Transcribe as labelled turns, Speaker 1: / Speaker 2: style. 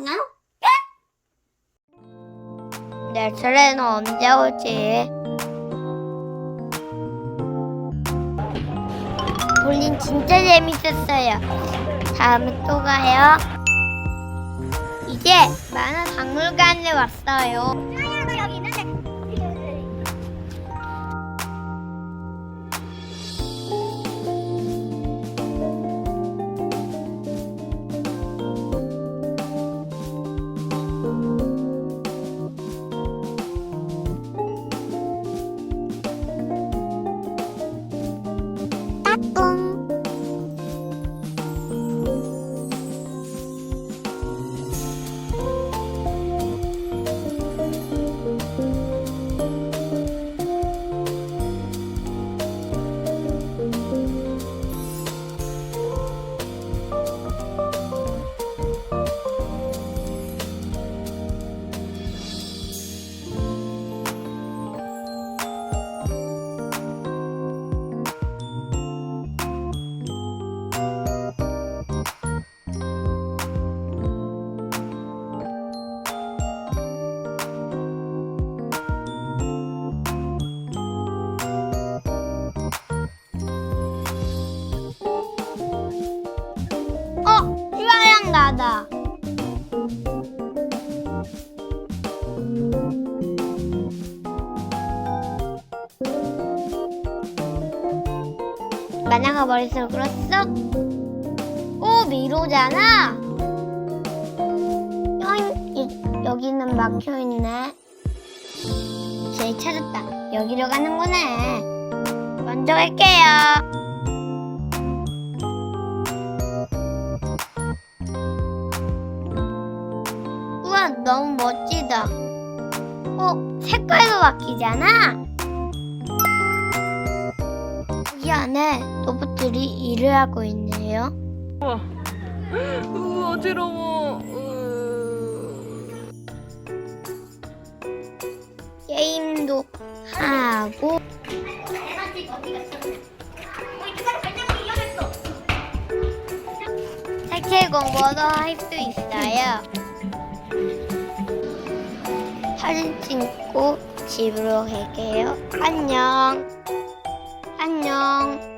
Speaker 1: 있나요? 내 차례는 언제 오지? 볼링 진짜 재밌었어요. 다음에 또 가요. 이제 만화 박물관에 왔어요. 나다. 만화가 머릿속을 끌었어? 오, 미로잖아? 영, 이, 여기는 막혀있네. 제 찾았다. 여기로 가는 거네. 먼저 갈게요. 우와, 너무 멋지다. 어, 색깔도 바뀌잖아? 이 안에 로봇들이 일을 하고 있네요.
Speaker 2: 우와. 으, 어지러워. 으.
Speaker 1: 게임도 하고 색칠 공부도 할 수 있어요. 사진 찍고 집으로 갈게요. 안녕. 안녕.